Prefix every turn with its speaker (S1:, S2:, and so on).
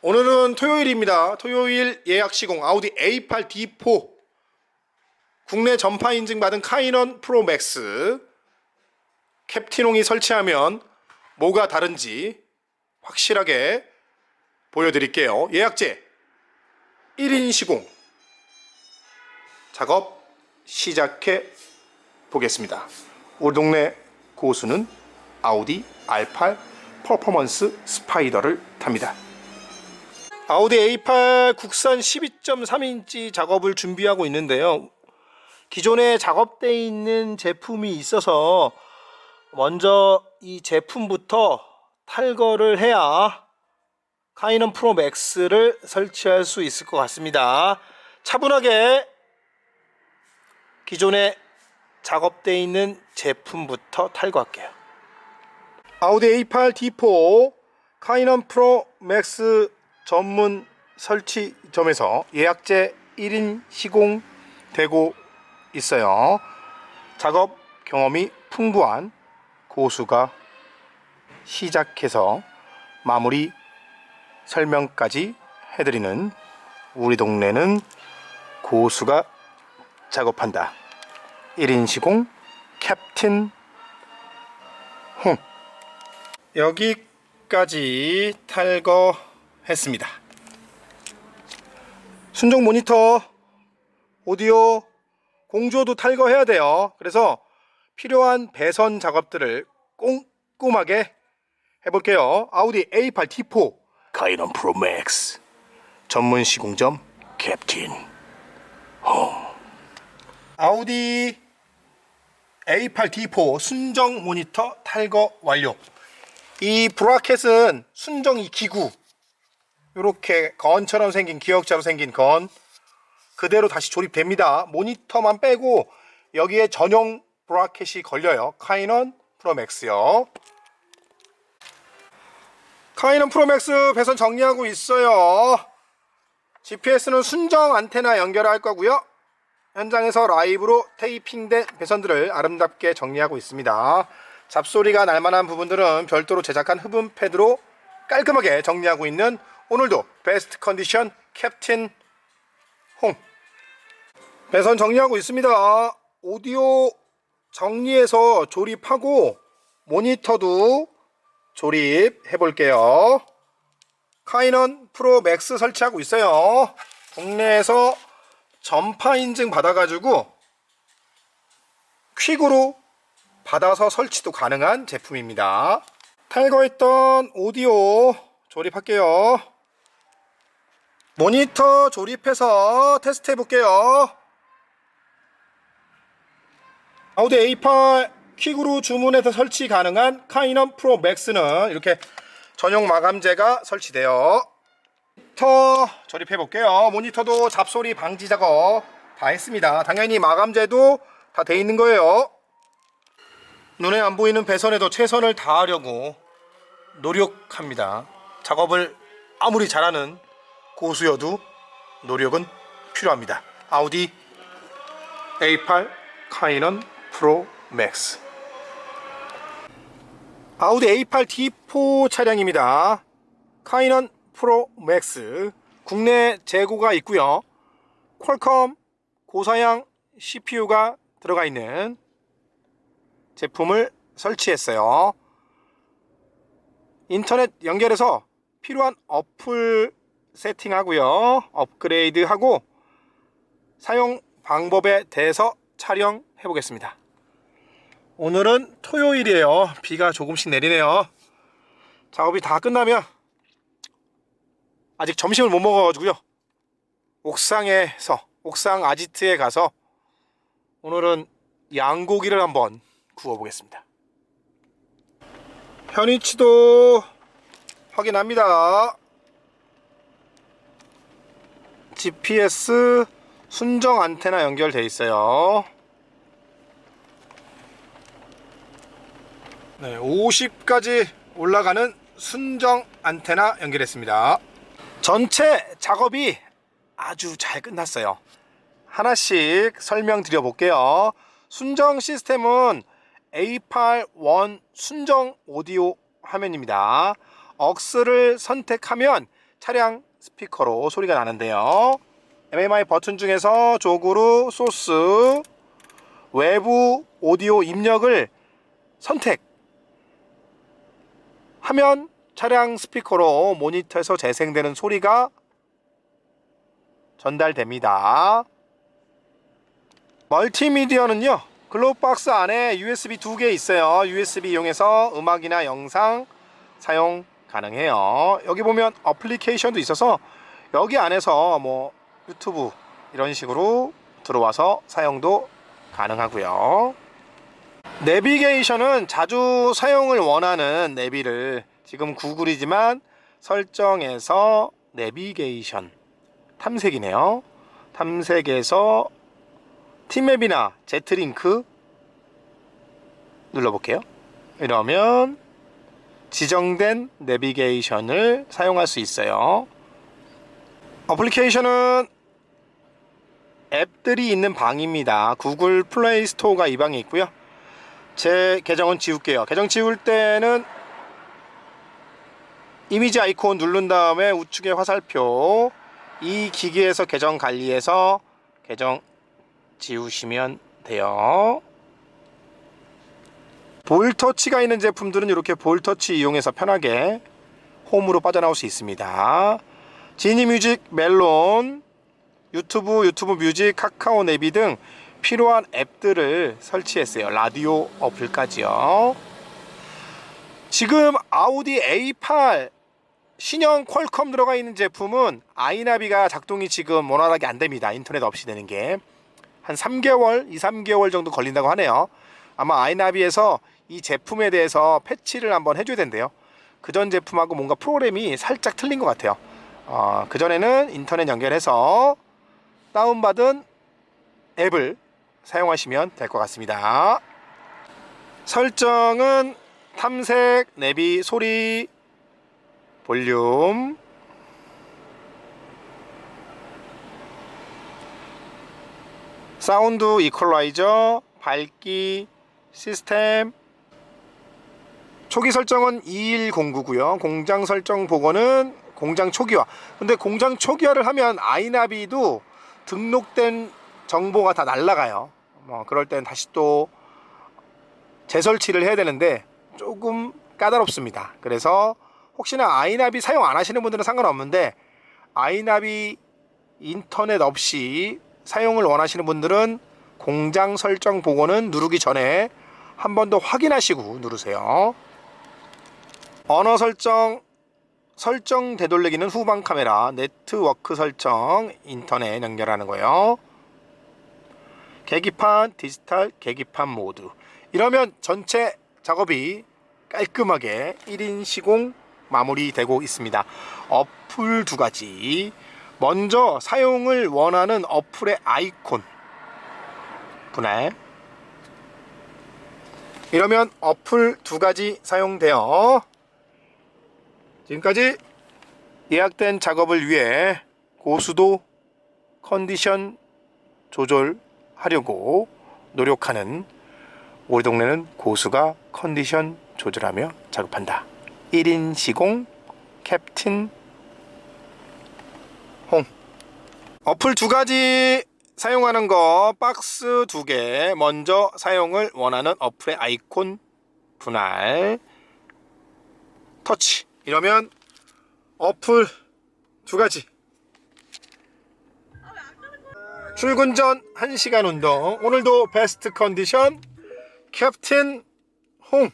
S1: 오늘은 토요일입니다. 토요일 예약 시공 아우디 A8 D4 국내 전파 인증 받은 카이넌 프로 맥스 캡틴홍이 설치하면 뭐가 다른지 확실하게 보여드릴게요. 예약제 1인 시공 작업 시작해 보겠습니다. 우리 동네 고수는 아우디 R8 퍼포먼스 스파이더를 탑니다. 아우디 A8 국산 12.3인치 작업을 준비하고 있는데요. 기존에 작업되어 있는 제품이 있어서 먼저 이 제품부터 탈거를 해야 카이넌 프로 맥스를 설치할 수 있을 것 같습니다. 차분하게 기존에 작업되어 있는 제품부터 탈거할게요. 아우디 A8 D4 카이넌 프로 맥스 전문 설치점에서 예약제 1인 시공 되고 있어요. 작업 경험이 풍부한 고수가 시작해서 마무리 설명까지 해드리는 우리 동네는 고수가 작업한다. 1인 시공 캡틴 홍 여기까지 탈거했습니다. 순정 모니터, 오디오, 공조도 탈거해야 돼요. 그래서 필요한 배선 작업들을 꼼꼼하게 해볼게요. 아우디 A8 T4 카이넌 프로 맥스 전문 시공점 캡틴 홍 아우디 A8 D4 순정 모니터 탈거 완료. 이 브라켓은 순정 이 기구 이렇게 건처럼 생긴 기역자로 생긴 건 그대로 다시 조립됩니다. 모니터만 빼고 여기에 전용 브라켓이 걸려요. 카이넌 프로맥스요. 카이넌 프로맥스 배선 정리하고 있어요. GPS는 순정 안테나 연결할 거고요. 현장에서 라이브로 테이핑된 배선들을 아름답게 정리하고 있습니다. 잡소리가 날 만한 부분들은 별도로 제작한 흡음 패드로 깔끔하게 정리하고 있는 오늘도 베스트 컨디션 캡틴 홍 배선 정리하고 있습니다. 오디오 정리해서 조립하고 모니터도 조립해 볼게요. 카이넌 프로 맥스 설치하고 있어요. 국내에서 전파 인증 받아가지고 퀵으로 받아서 설치도 가능한 제품입니다. 탈거했던 오디오 조립할게요. 모니터 조립해서 테스트 해볼게요. 아우디 A8 퀵으로 주문해서 설치 가능한 카이넌 프로 맥스는 이렇게 전용 마감재가 설치되어 모니터 조립해 볼게요. 모니터도 잡소리 방지 작업 다 했습니다. 당연히 마감재도 다 돼 있는 거예요. 눈에 안 보이는 배선에도 최선을 다하려고 노력합니다. 작업을 아무리 잘하는 고수여도 노력은 필요합니다. 아우디 A8 카이넌 프로 맥스 아우디 A8 D4 차량입니다. 카이넌 프로 맥스 국내 재고가 있고요. 퀄컴 고사양 CPU가 들어가 있는 제품을 설치했어요. 인터넷 연결해서 필요한 어플 세팅하고요. 업그레이드하고 사용 방법에 대해서 촬영해 보겠습니다. 오늘은 토요일이에요. 비가 조금씩 내리네요. 작업이 다 끝나면 아직 점심을 못 먹어가지고요. 옥상에서 옥상 아지트에 가서 오늘은 양고기를 한번 구워보겠습니다. 현위치도 확인합니다. GPS 순정 안테나 연결돼 있어요. 네, 50까지 올라가는 순정 안테나 연결했습니다. 전체 작업이 아주 잘 끝났어요. 하나씩 설명드려 볼게요. 순정 시스템은 A81 순정 오디오 화면입니다. 억스를 선택하면 차량 스피커로 소리가 나는데요. MMI 버튼 중에서 조그루 소스 외부 오디오 입력을 선택 하면 차량 스피커로 모니터에서 재생되는 소리가 전달됩니다. 멀티미디어는요. 글로우박스 안에 USB 두 개 있어요. USB 이용해서 음악이나 영상 사용 가능해요. 여기 보면 어플리케이션도 있어서 여기 안에서 뭐 유튜브 이런 식으로 들어와서 사용도 가능하고요. 내비게이션은 자주 사용을 원하는 내비를 지금 구글이지만 설정에서 내비게이션 탐색이네요. 탐색에서 티맵이나 제트링크 눌러볼게요. 이러면 지정된 내비게이션을 사용할 수 있어요. 어플리케이션은 앱들이 있는 방입니다. 구글 플레이 스토어가 이 방에 있고요. 제 계정은 지울게요. 계정 지울 때는 이미지 아이콘 누른 다음에 우측에 화살표 이 기기에서 계정 관리해서 계정 지우시면 돼요. 볼터치가 있는 제품들은 이렇게 볼터치 이용해서 편하게 홈으로 빠져나올 수 있습니다. 지니 뮤직, 멜론, 유튜브, 유튜브 뮤직, 카카오 네비 등 필요한 앱들을 설치했어요. 라디오 어플까지요. 지금 아우디 A8 신형 퀄컴 들어가 있는 제품은 아이나비가 작동이 지금 원활하게 안 됩니다. 인터넷 없이 되는 게. 한 3개월, 2, 3개월 정도 걸린다고 하네요. 아마 아이나비에서 이 제품에 대해서 패치를 한번 해줘야 된대요. 그전 제품하고 뭔가 프로그램이 살짝 틀린 것 같아요. 어, 그전에는 인터넷 연결해서 다운받은 앱을 사용하시면 될 것 같습니다. 설정은 탐색, 내비, 소리, 볼륨, 사운드 이퀄라이저, 밝기, 시스템 초기 설정은 2109고요. 공장 설정 보고는 공장 초기화. 근데 공장 초기화를 하면 아이나비도 등록된 정보가 다 날라가요. 뭐 그럴 땐 다시 또 재설치를 해야 되는데 조금 까다롭습니다. 그래서 혹시나 아이나비 사용 안 하시는 분들은 상관없는데 아이나비 인터넷 없이 사용을 원하시는 분들은 공장 설정 보고는 누르기 전에 한 번 더 확인하시고 누르세요. 언어 설정 설정 되돌리기는 후방 카메라, 네트워크 설정, 인터넷 연결하는 거예요. 계기판, 디지털 계기판 모드. 이러면 전체 작업이 깔끔하게 1인 시공 마무리되고 있습니다. 어플 두 가지. 먼저 사용을 원하는 어플의 아이콘 분할. 이러면 어플 두 가지 사용되어 지금까지 예약된 작업을 위해 고수도 컨디션 조절 하려고 노력하는 우리 동네는 고수가 컨디션 조절하며 작업한다. 1인 시공 캡틴 홍. 어플 두 가지 사용하는 거 박스 두 개. 먼저 사용을 원하는 어플의 아이콘 분할 터치. 이러면 어플 두 가지 출근 전 1시간 운동. 오늘도 베스트 컨디션 캡틴 홍